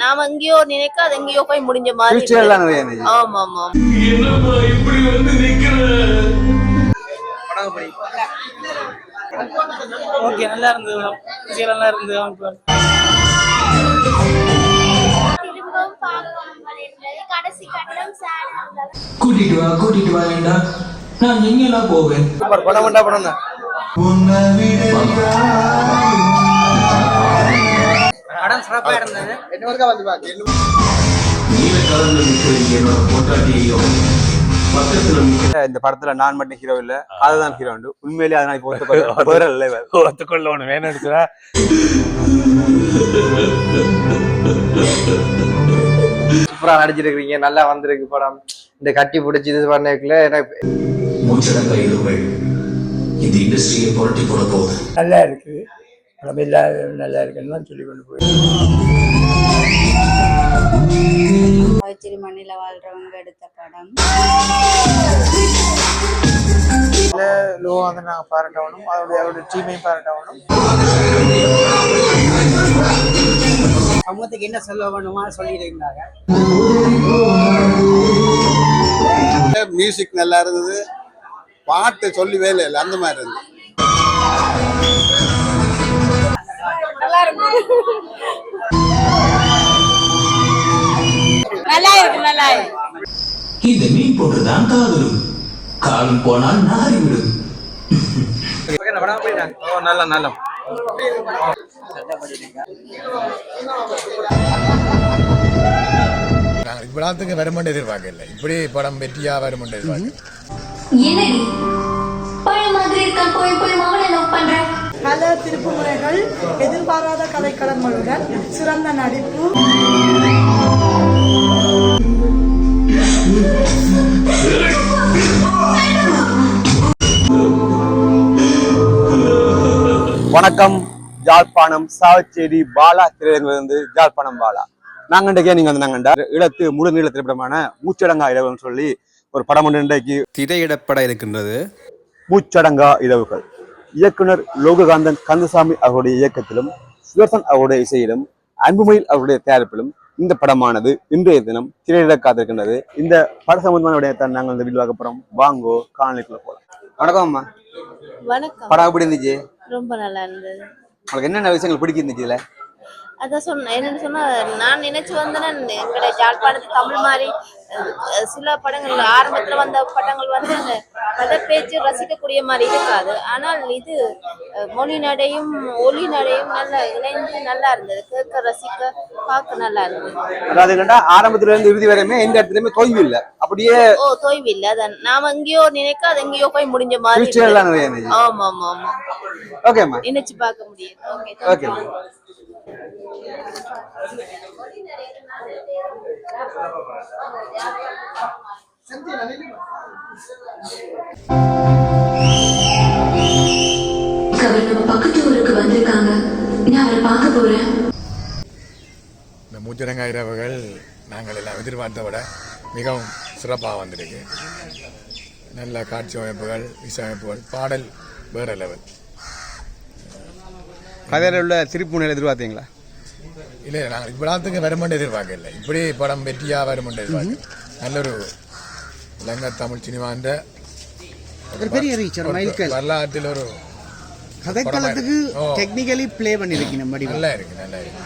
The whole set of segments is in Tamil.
நாம எங்கேயோ நினைக்க அது எங்கேயோ போய் முடிஞ்ச மாதிரி ஆமா ஆமா ஓகே நல்லா இருந்தது நல்லா இருந்தது. கூட்டிட்டு வா கூட்டிட்டு வா ஏண்டா? நான் எங்கெல்லாம் போவேன்? படம் பண்ணா படம் தான் இருந்தது. என்ன ஒருக்கா வந்து பாக்க? இந்த படத்துல நான் மட்டும் ஹீரோ இல்ல. அதுதான் ஹீரோ உண்டு. உண்மையிலேயே அதனால இப்போ ஒத்துக்கொள்ள- வேற இல்ல இவர். ஒத்துக்கொள்ள ஒண்ணு வேணும் எடுத்துறா. சூப்பரா நடிச்சிருக்கீங்க நல்லா வந்திருக்கு படம். இந்த கட்டி பிடிச்சி இது பண்ணக்குள்ள எனக்கு மூச்சடங்க இருங்கள் இந்த இண்டஸ்ட்ரியை புரட்டி போட போகுது. நல்லா இருக்குது படம் எல்லாரும் நல்லா இருக்குன்னு தான் சொல்லி கொண்டு போய் ஆச்சரிய மண்ணில வாழ்றவங்க எடுத்த படம். லோ வந்து நாங்கள் பாராட்டணும். அவருடைய அவருடைய டீமையும் பாராட்டணும். சமூகத்துக்கு என்ன சொல்ல வேணுமா சொல்லியிருந்தாங்க மியூசிக் நல்லா இருந்தது. பாட்டு சொல்லி வேலை இல்லை அந்த மாதிரி இருந்தது. நல்லா இருக்கு நல்லா இந்த மீன் போட்டுதான் காதலும். காலம் போனால் நாறிவிடும். நல்ல நல்ல இவ்வளவுக்கு வருமென்று எதிர்பார்க்கல. இப்படி படம் வெற்றியா வருமென்று எதிர்பார்க்கல. பழைய மாதிரி இருக்க போய் போய் மகனை லவ் பண்ற பல திருப்புமுறைகள் எதிர்பாராத கதைக்களங்களுடன் சிறந்த நடிப்பு. வணக்கம். யாழ்ப்பாணம் சாவச்சேரி பாலா திரையரங்கிலிருந்து யாழ்ப்பாணம் பாலா. நாங்க இன்றைக்கே நீங்க வந்து நாங்கண்டா இடத்து முழு நீள திரைப்படமான மூச்சடங்கா இரவுன்னு சொல்லி ஒரு படம் ஒன்று இன்றைக்கு திரையிடப்பட இருக்கின்றது. மூச்சடங்கா இரவுகள். இயக்குனர் லோககாந்தன் கந்தசாமி அவருடைய இயக்கத்திலும் சுதர்சன் அவருடைய இசையிலும் அன்புமயில் அவருடைய தயாரிப்பிலும் இந்த படமானது இன்றைய தினம் திரையிட காத்திருக்கின்றது. இந்த பட சம்பந்தமான விடயத்தான் நாங்கள் இந்த வீடியோ போறோம். வாங்கோ காணொலிக்குள்ள போலாம். வணக்கம் அம்மா. வணக்கம். படம் எப்படி இருந்துச்சு? ரொம்ப நல்லா இருந்தது. உங்களுக்கு என்னென்ன விஷயங்கள் பிடிச்சிருந்துச்சு இதுல? அதான் சொன்னேன் என்னன்னு சொன்னா நான் நினைச்சு வந்தேன் எங்கட யாழ்ப்பாணத்து தமிழ் மாதிரி சில படங்கள் ஆரம்பத்துல வந்த படங்கள் வந்து அந்த கதை பேச்சு ரசிக்கக்கூடிய மாதிரி இருக்காது. ஆனால் இது மொழி நடையும் ஒலி நடையும் நல்லா இணைந்து நல்லா இருந்தது. கேட்க ரசிக்க பார்க்க நல்லா இருந்தது. அதாவது என்னடா ஆரம்பத்துல இருந்து இறுதி வரையுமே எந்த இடத்துலயுமே தொய்வு இல்ல. அப்படியே ஓ தொய்வு இல்ல. அதான் நாம எங்கேயோ நினைக்க அது எங்கேயோ போய் முடிஞ்ச மாதிரி ஆமா ஆமா ஆமா ஓகேம்மா. நினைச்சு பார்க்க முடியுது ஓகே ஓகே பக்கத்து ஊருக்கு வந்திருக்காங்க. நான் அவரை பார்க்க போறேன். இந்த மூச்சரங்க இரவுகள் நாங்கள் எல்லாம் எதிர்பார்த்த விட மிகவும் சிறப்பாக வந்திருக்கு. நல்ல காட்சி அமைப்புகள் இசையமைப்புகள் பாடல் வேற லெவல் கதையில உள்ள திருப்பு நிலை எதிர்பார்த்தீங்களா? இல்லை நாங்கள் இவ்வளவுக்கு வருமென்று எதிர்பார்க்கல இப்படி படம் வெற்றியா வருமென்று எதிர்பார்க்கல நல்ல ஒரு இலங்கை தமிழ் சினிமான்ற ஒரு பெரிய ரீச்சர் மைல்கல். வரலாற்றில் ஒரு கதைக்களத்துக்கு. டெக்னிக்கலி ப்ளே பண்ணிருக்கீங்க நம்ம நல்லா இருக்கு நல்லா இருக்கு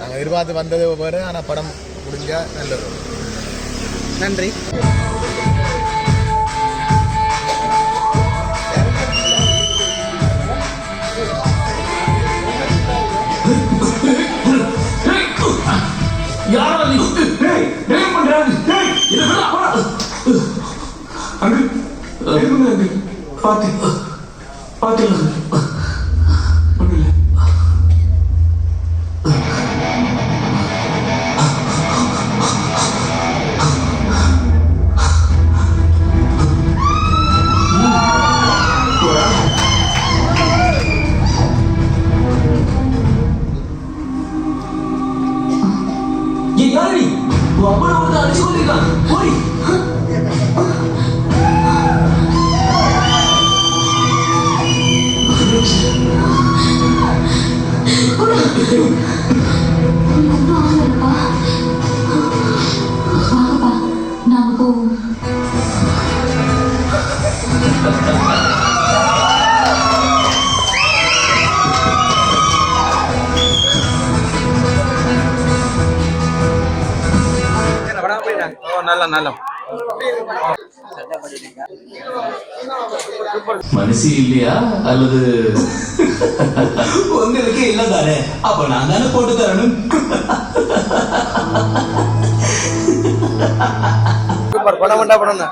நாங்கள் எதிர்பார்த்து வந்தது வேறு ஆனால் படம் முடிஞ்சா நல்ல ஒரு நன்றி. எதுமே அங்கு நல்ல நல்ல மனசு இல்லையா அல்லது உங்களுக்கு இல்ல தானே. அப்ப நான் தானே போட்டு தரணும். சூப்பர். படம் வேண்டாம் படம்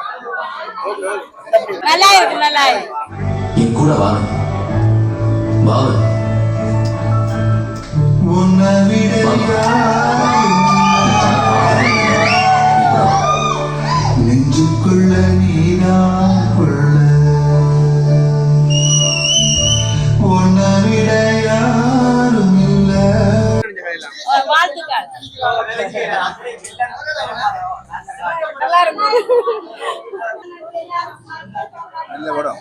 நல்லா இருக்கு நல்லா இருக்கு. என் கூட வா. நல்லா இருக்கும். நல்ல படம்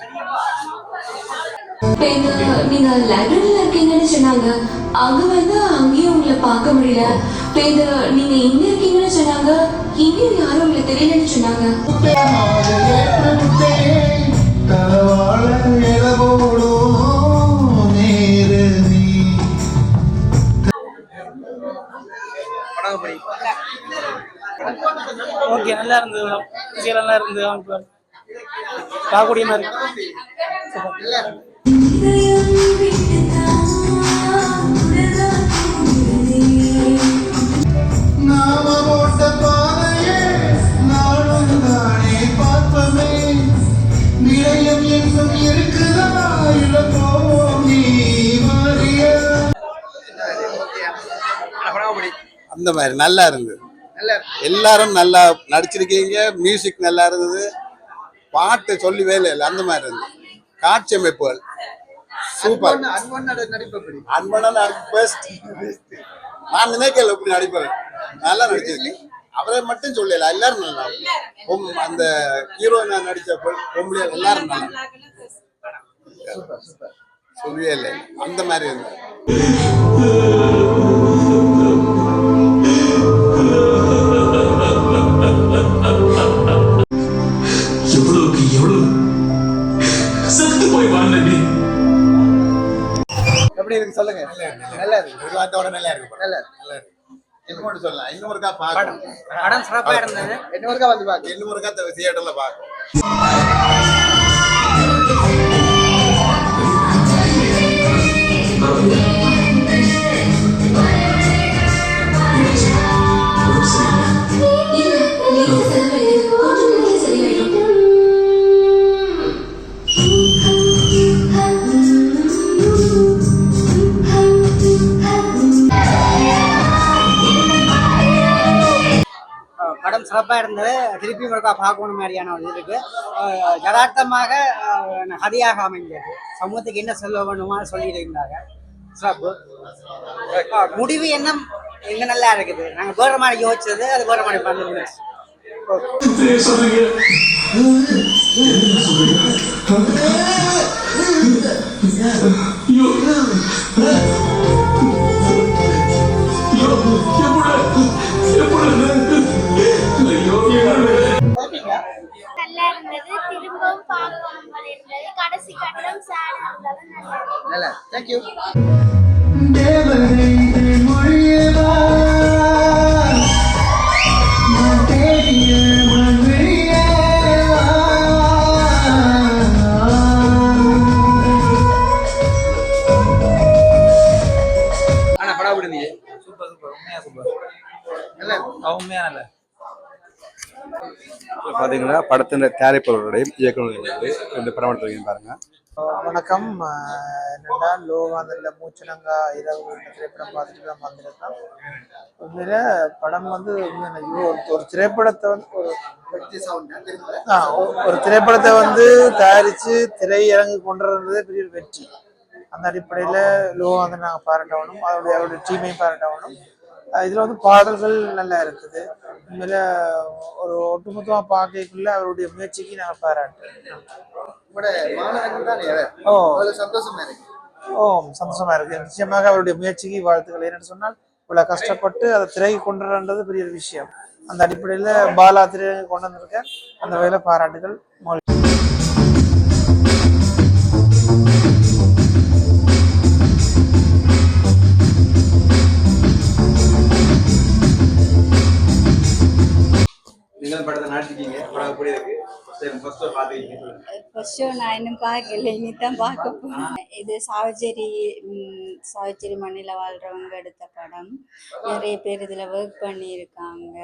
நீங்க லைப்ரரியில இருக்கீங்கன்னு சொன்னாங்க அங்க வந்து அங்கேயும் உங்களை பார்க்க முடியல இப்ப நீங்க இங்க இருக்கீங்கன்னு சொன்னாங்க இங்கேயும் யாரும் உங்களை தெரியலன்னு சொன்னாங்க ஓகே நல்லா இருந்தது விஷயம் நல்லா இருந்தது. அவங்க பார்க்கக்கூடிய மாதிரி. அந்த மாதிரி நல்லா இருந்தது. எல்லாரும் நல்லா நடிச்சிருக்கீங்க மியூசிக் நல்லா இருந்தது. பாட்டு சொல்லவே இல்லை அந்த மாதிரி இருந்தது காட்சி அமைப்புகள். சூப்பர் அன்பனன் பெஸ்ட் நான் நினைக்கல இப்படி நடிப்பேன். நல்லா நடிச்சிருக்கேன் அவரை மட்டும் சொல்லல எல்லாரும் நல்லா அந்த ஹீரோயினா நடிச்ச பொ- பொம்பளையா எல்லாரும் நல்லா சொல்லவே இல்லை. அந்த மாதிரி இருந்தது சொல்லுங்க. நல்லா இருக்கு ஒரு வார்த்தையோட நல்லா இருக்கு. நல்லா நல்லா இருக்கு. ஒன்று சொல்லலாம். இன்னும் ஒருக்கா பார்க்கணும் படம் சிறப்பாக இருந்தது. என்ன ஒருக்கா வந்து பாக்கு இன்னும் ஒருக்கா தியேட்டர்ல பார்க்கணும் படம் சிறப்பாக இருந்தது. திருப்பி ஒருக்கா பார்க்கணும் மாதிரியான ஒரு இது இருக்கு. யதார்த்தமாக அஹ், கதையாக அமைந்தது. சமூகத்துக்கு என்ன சொல்ல வேணுமா சொல்லியிருந்தாங்க சிறப்பு. முடிவு என்ன எங்க நல்லா இருக்குது? நாங்க வேற மாதிரி யோசிச்சது அது வேற மாதிரி பண்ணி சொல்றீங்க நல்லா இருந்தது. திரும்பவும் பார்க்கணும் போல இருந்தது கடைசி கட்டம் சேட் இருந்தாலும் நல்லா தேங்க்யூ தேவதை மொழியவா சூப்பர் சூப்பர். உண்மையா சூப்பர். நல்லா உண்மையா நல்லா பார்த்தீங்கன்னா படத்தின் தயாரிப்பாளருடைய இயக்குநர்கள் இந்த படம் எடுத்துருக்கீங்க பாருங்க. வணக்கம். என்னென்னா என்னடா மூச்சனங்கா இரவு திரைப்படம் பார்த்துட்டு தான் வந்திருக்கோம். உண்மையில படம் வந்து ஒரு ஒரு திரைப்படத்தை வந்து ஒரு ஆ, ஒரு- திரைப்படத்தை வந்து தயாரிச்சு திரையரங்கு கொண்டு வந்ததே பெரிய ஒரு வெற்றி. அந்த அடிப்படையில் லோகாந்தன் நாங்கள் பாராட்டவனும் அவருடைய அவருடைய டீமையும் பாராட்டவனும் இதுல வந்து பாடல்கள் நல்லா இருக்குது. உண்மையில ஒரு ஒட்டுமொத்தமா பார்க்கக்குள்ள அவருடைய முயற்சிக்கு நாங்கள் பாராட்டுறோம். ஓ. சந்தோஷமா இருக்கு. ஓ சந்தோஷமா இருக்கு. நிச்சயமாக அவருடைய முயற்சிக்கு வாழ்த்துக்கள். என்னன்னு சொன்னால் இவ்வளவு கஷ்டப்பட்டு அதை திரைக்கு கொண்டு வரன்றது பெரிய ஒரு விஷயம். அந்த அடிப்படையில பாலா திரையை கொண்டு வந்திருக்க அந்த வகையில பாராட்டுகள். ஃபர்ஸ்ட் ஷோ நான் இன்னும் பார்க்கல இனி தான் பார்க்க போறேன் இது சாவச்சேரி சாவச்சேரி மண்ணில் வாழ்றவங்க எடுத்த படம் நிறைய பேர் இதில் ஒர்க் பண்ணியிருக்காங்க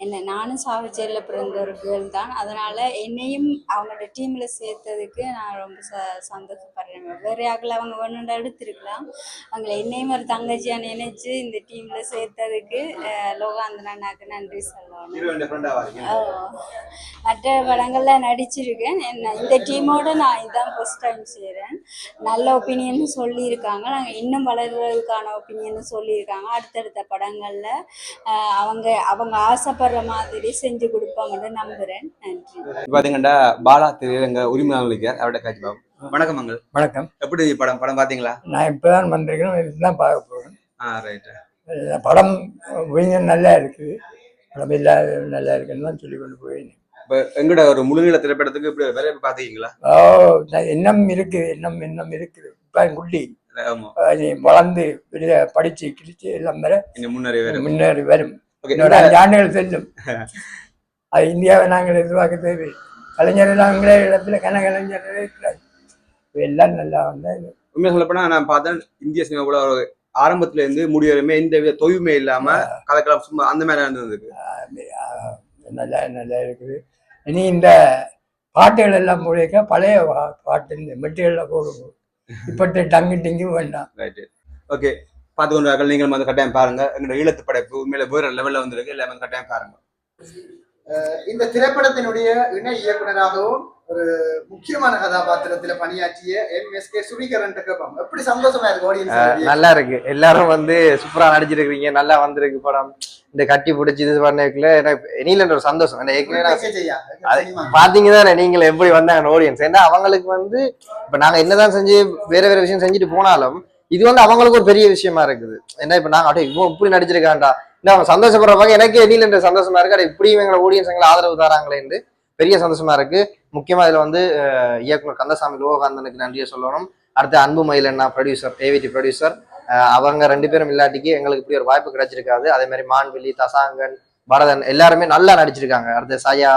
என்ன நானும் சாவச்சேரியில் பிறந்த ஒரு கேர்ள் தான் அதனால் என்னையும் அவங்களோட டீமில் சேர்த்ததுக்கு நான் ரொம்ப ச சந்தோஷப்படுறேன் வேறு யாருக்குள்ள அவங்க வேணும்னு எடுத்திருக்கலாம் அவங்கள என்னையும் ஒரு தங்கச்சியாக நினைச்சு இந்த டீமில் சேர்த்ததுக்கு அஹ், லோகாந்தன் அண்ணாக்கு நன்றி சொல்லணும். மற்ற படங்கள்ல நடிச்சிருக்கேன் என்ன இந்த டீமோட நான் இதான் ஃபர்ஸ்ட் டைம் செய்கிறேன் நல்ல ஒப்பீனியன் சொல்லியிருக்காங்க. நாங்கள் இன்னும் வளர்றதுக்கான ஒப்பீனியன் சொல்லியிருக்காங்க. அடுத்தடுத்த படங்களில் அவங்க அவங்க ஆசைப்படுற மாதிரி செஞ்சு கொடுப்பாங்கன்னு நம்புகிறேன் நன்றி. பாத்தீங்கன்னா பாலா திரையரங்க உரிமையாளர் இருக்கார் அவருடைய காட்சி பாவம் வணக்கம் மங்கள் வணக்கம். எப்படி படம் படம் பாத்தீங்களா? நான் இப்பதான் வந்திருக்கேன். இதுதான் பார்க்க போகிறேன் ஆ ரைட் இந்த படம் நல்லா இருக்குது படம் இல்லாத நல்லா இருக்குன்னு தான் சொல்லி கொண்டு போயிருந்தேன். இப்ப எங்கட ஒரு முழுநீள திரைப்படத்துக்கு இப்படி ஓ நான் எண்ணம் இருக்குது எண்ணம் எண்ணம் இருக்குது இப்போ குட்டி வளர்ந்து படிச்சு கிழிச்சு எல்லாம் வர இன்னும் முன்னரே வேற முன்னேறி வரும். இன்னொரு அஞ்சு ஆண்டுகள் செல்லும். அது இந்தியாவை நாங்கள் எதிர்பார்க்க தேவை? கலைஞர் நாங்களே இடத்துல கன கலைஞர்களே இருக்கிறார் எல்லாம் நல்லா வந்தால் உண்மையா சொல்லப்போனா நான் பார்த்தேன் இந்திய சினிமா கூட ஒரு ஆரம்பத்துல இருந்து முடிவரையுமே எந்த வித தொய்வுமே இல்லாம கலக்கலாம் சும்மா அந்த மாதிரி இருந்ததுக்கு நல்லா நல்லா இருக்குது. இனி இந்த பாட்டுகள் எல்லாம் முழிக்க பழைய பாட்டு இந்த மெட்டீரியலில் போடுவோம். இப்பட்டு டங்கு டிங்கும் வேண்டாம் ஓகே பார்த்து கொண்டு நீங்கள் வந்து கட்டாயம் பாருங்க எங்களோட ஈழத்து படைப்பு உண்மையில வேற லெவல்ல வந்திருக்கு. எல்லாமே கட்டாயம் பாருங்க இந்த திரைப்படத்தினுடைய இணை இயக்குனராகவும் ஒரு முக்கியமான கதாபாத்திரத்துல பணியாற்றிய எம். எஸ். கே. சுரிகரன் கேட்போம் எப்படி சந்தோஷமா இருக்கு ஆடியன்ஸ் நல்லா இருக்கு. எல்லாரும் வந்து சூப்பரா நடிச்சிருக்கீங்க நல்லா வந்திருக்கு படம். இந்த கட்டி பிடிச்சி இது பண்ணக்குள்ள எனக்கு இனியில ஒரு சந்தோஷம். அந்த ஏற்கனவே பாத்தீங்க தானே நீங்க எப்படி வந்தாங்க ஆடியன்ஸ் ஏன்னா அவங்களுக்கு வந்து இப்ப நாங்க என்னதான் செஞ்சு வேற வேற விஷயம் செஞ்சுட்டு போனாலும் இது வந்து அவங்களுக்கு ஒரு பெரிய விஷயமா இருக்குது. ஏன்னா இப்ப நாங்க அப்படியே இவன் இப்படி நடிச்சிருக்காண்டா அவங்க சந்தோஷப்படுற பார்க்க எனக்கு என்ற சந்தோஷமா இருக்கு. அட இப்படியும் எங்களை ஆடியன்ஸ் எங்களை ஆதரவு தராங்களேன்னு பெரிய சந்தோஷமா இருக்கு. முக்கியமா இதுல வந்து இயக்குனர் கந்தசாமி லோககாந்தனுக்கு நன்றியை சொல்லணும். அடுத்து அன்பு மயிலண்ணா ப்ரொடியூசர் ஏவிடி ப்ரொடியூசர் அவங்க ரெண்டு பேரும் இல்லாட்டிக்கு எங்களுக்கு இப்படி ஒரு வாய்ப்பு கிடைச்சிருக்காது. அதே மாதிரி மான்விழி தசாங்கன் பரதன் எல்லாருமே நல்லா நடிச்சிருக்காங்க. அடுத்து சயா.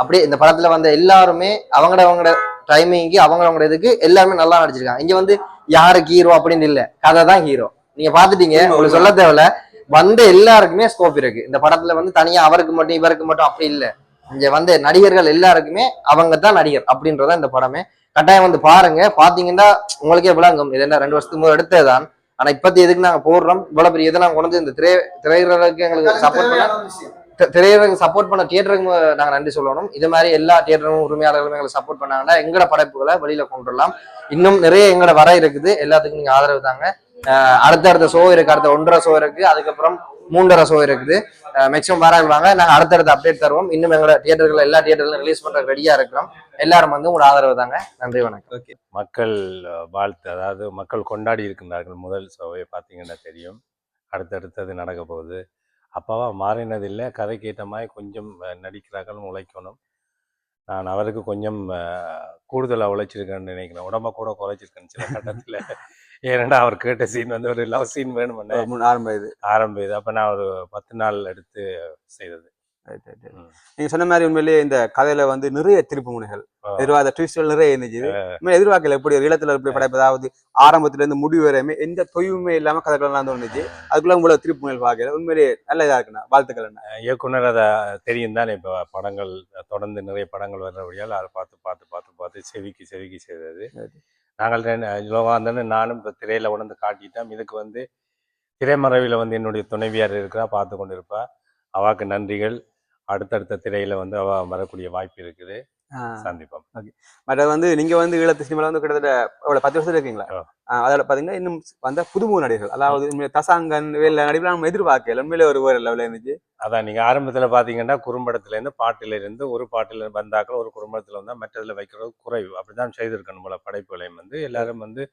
அப்படியே இந்த படத்துல வந்த எல்லாருமே அவங்களோட அவங்களோட டைமிங்க்கு அவங்க அவங்களோட இதுக்கு எல்லாருமே நல்லா நடிச்சிருக்காங்க. இங்க வந்து யாருக்கு ஹீரோ அப்படின்னு இல்ல. கதை தான் ஹீரோ நீங்க பாத்துட்டீங்க உங்களுக்கு சொல்ல தேவையில்ல. வந்த எல்லாருக்குமே ஸ்கோப் இருக்கு. இந்த படத்துல வந்து தனியா அவருக்கு மட்டும் இவருக்கு மட்டும் அப்படி இல்ல. இங்க வந்த நடிகர்கள் எல்லாருக்குமே அவங்க தான் நடிகர் அப்படின்றத இந்த படமே. கட்டாயம் வந்து பாருங்க. பாத்தீங்கன்னா உங்களுக்கே விளங்கும் இது என்ன ரெண்டு வருஷத்துக்கு முதல் எடுத்ததுதான். ஆனா இப்பத்தி எதுக்கு நாங்க போடுறோம்? இவ்வளவு பெரிய இதை நாங்க கொண்டு இந்த திரை திரையுறவுக்கு எங்களுக்கு சப்போர்ட் பண்ண தி- திரையுறவுக்கு சப்போர்ட் பண்ண தியேட்டருக்கு நாங்க நன்றி சொல்லணும். இது மாதிரி எல்லா தியேட்டரும் உரிமையாளர்களும் எங்களுக்கு சப்போர்ட் பண்ணாங்கன்னா எங்களோட படைப்புகளை வெளியில கொண்டு வரலாம். இன்னும் நிறைய எங்களோட வர இருக்குது. எல்லாத்துக்கும் நீங்க ஆதரவு தாங்க. அடுத்தடுத்த ஷோ இருக்கு அடுத்த ஒன்றரை ஷோ இருக்கு அதுக்கப்புறம் மூன்றரை ஷோ இருக்குது. மேக்ஸிமம் வராங்க வாங்க நாங்க அடுத்தடுத்த அப்டேட் தருவோம். இன்னும் எங்களோட தியேட்டர்கள் எல்லா தியேட்டர்களும் ரிலீஸ் பண்ற ரெடியா இருக்கிறோம். எல்லாரும் வந்து உங்களோட ஆதரவு தாங்க. நன்றி வணக்கம். ஓகே மக்கள் வாழ்த்து. அதாவது மக்கள் கொண்டாடி இருக்கின்றார்கள். முதல் ஷோவை பார்த்தீங்கன்னா தெரியும். அடுத்தடுத்தது நடக்க போகுது. அப்பாவா மாறினதில்லை கதைக்கு ஏற்ற மாதிரி கொஞ்சம் நடிக்கிறார்கள் உழைக்கணும். நான் அவருக்கு கொஞ்சம் கூடுதலாக உழைச்சிருக்கேன்னு நினைக்கிறேன். உடம்ப கூட குறைச்சிருக்கேன் சில கட்டத்தில். ஏன்னா அவர் கேட்ட சீன் வந்து ஒரு லவ் சீன் வேணும்னு முன் ஆரம்ப இது. ஆரம்ப இது அப்போ நான் ஒரு பத்து நாள் எடுத்து செய்தது. நீங்க சொன்ன மாதிரி உண்மையிலேயே இந்த கதையில வந்து நிறைய திருப்பு முனைகள். ஆ. எதிர்பார்த்த ட்விஸ்ட்கள் நிறைய இருந்துச்சு. எதிர்பார்க்கல எப்படி ஒரு ஈழத்துல எப்படி படைப்பு அதாவது ஆரம்பத்துல இருந்து முடிவு வரையுமே எந்த தொய்வுமே இல்லாம கதைகள்லாம் தோணுச்சு. அதுக்குள்ள உங்களோட திருப்பு முனைகள் பார்க்கல. உண்மையிலேயே நல்ல இதா இருக்குண்ணா. வாழ்த்துக்கள் அண்ணா. இயக்குனர் அதை தெரியும் தானே. இப்போ படங்கள் தொடர்ந்து நிறைய படங்கள் வர்றபடியால் அதை பார்த்து பார்த்து பார்த்து பார்த்து செவிக்கு செவிக்கு செய்தது. நாங்கள் ரெண்டு லோகாந்தன் நானும் இப்போ திரையில் உணர்ந்து காட்டிட்டோம். இதுக்கு வந்து திரைமறைவில் வந்து என்னுடைய துணைவியார் இருக்கிறா பார்த்து கொண்டு இருப்பா அவாக்கு நன்றிகள். அடுத்தடுத்த திரையில வந்து அவ வரக்கூடிய வாய்ப்பு இருக்குது. சந்திப்போம். மற்ற வந்து நீங்க வந்து ஈழத்து சினிமால வந்து கிட்டத்தட்ட எவ்வளவு பத்து வருஷத்துல இருக்கீங்களா? அதோட பாத்தீங்கன்னா இன்னும் வந்த புதுமுக நடிகர்கள். அதாவது தசாங்கன் வேலை நடிப்பு நம்ம எதிர்பார்க்கல. உண்மையிலே ஒரு வேற லெவலில் இருந்துச்சு. அதான் நீங்கள் ஆரம்பத்தில் பார்த்தீங்கன்னா குறும்படத்துலேருந்து பாட்டிலிருந்து ஒரு பாட்டில் வந்தாக்கள் ஒரு குறும்படத்தில் வந்தால் மற்றதில் வைக்கிறது குறைவு. அப்படி தான் செய்திருக்கணும் போல படைப்புகளையும் வந்து. எல்லாரும் வந்து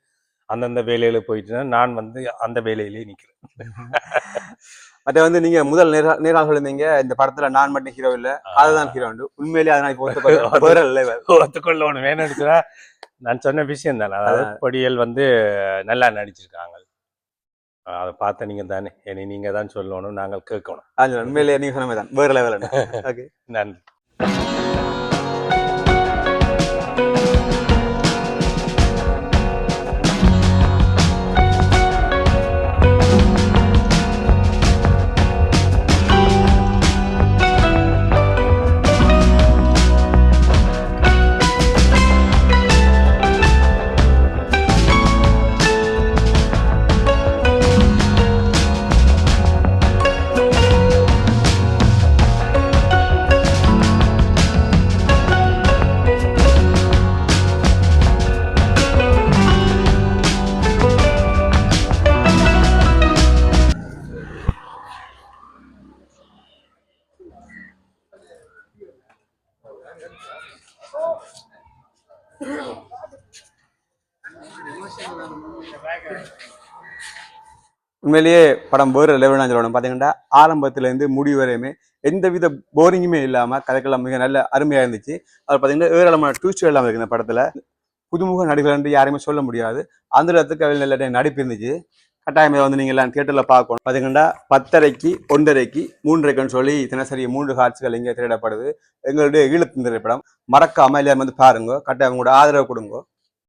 அந்தந்த வேலையில போயிட்டுனா நான் வந்து அந்த வேலையிலேயே நிற்கிறேன் மற்ற வந்து நீங்க முதல் நேரா நேராக சொல்லியிருந்தீங்க இந்த படத்துல நான் மட்டும் ஹீரோ இல்ல அதுதான் ஹீரோ உண்மையிலேயே அதை நான். ஒத்துக்கொள்ள ஒன்று வேணும் எடுக்கிறா நான் சொன்ன விஷயம் தானே. அதாவது பொடியல் வந்து நல்லா நடிச்சிருக்காங்க. அதை பார்த்த நீங்க தானே. இனி நீங்க தான் சொல்லணும் நாங்கள் கேட்கணும். உண்மையிலேயே நீங்க சொன்ன தான் வேற லெவல் ஓகே நன்றி. உண்மையிலேயே படம் வேறு லெவலாக சொல்லணும். பார்த்தீங்கன்னா ஆரம்பத்துலேருந்து முடிவு வரையுமே எந்தவித போரிங்குமே இல்லாமல் கதைக்கெல்லாம் மிக நல்ல அருமையாக இருந்துச்சு. அது பார்த்தீங்கன்னா ஏராளமான டூஸ்ட் எல்லாம் இருக்குது இந்த படத்தில். புதுமுக நடிகர் என்று யாரையுமே சொல்ல முடியாது. அந்த இடத்துக்கு அவள் நல்ல நடிப்பு இருந்துச்சு. கட்டாயம் இதை வந்து நீங்கள் எல்லாம் தியேட்டரில் பார்க்கணும். பார்த்தீங்கன்னா பத்தரைக்கு ஒன்றரைக்கு மூன்றரைக்குன்னு சொல்லி தினசரி மூன்று காட்சிகள் இங்கே திரையிடப்படுது. எங்களுடைய ஈழத்தின் திரைப்படம். மறக்காமல் எல்லாரும் வந்து பாருங்க. கட்டாயம் உங்களோட ஆதரவு கொடுங்க.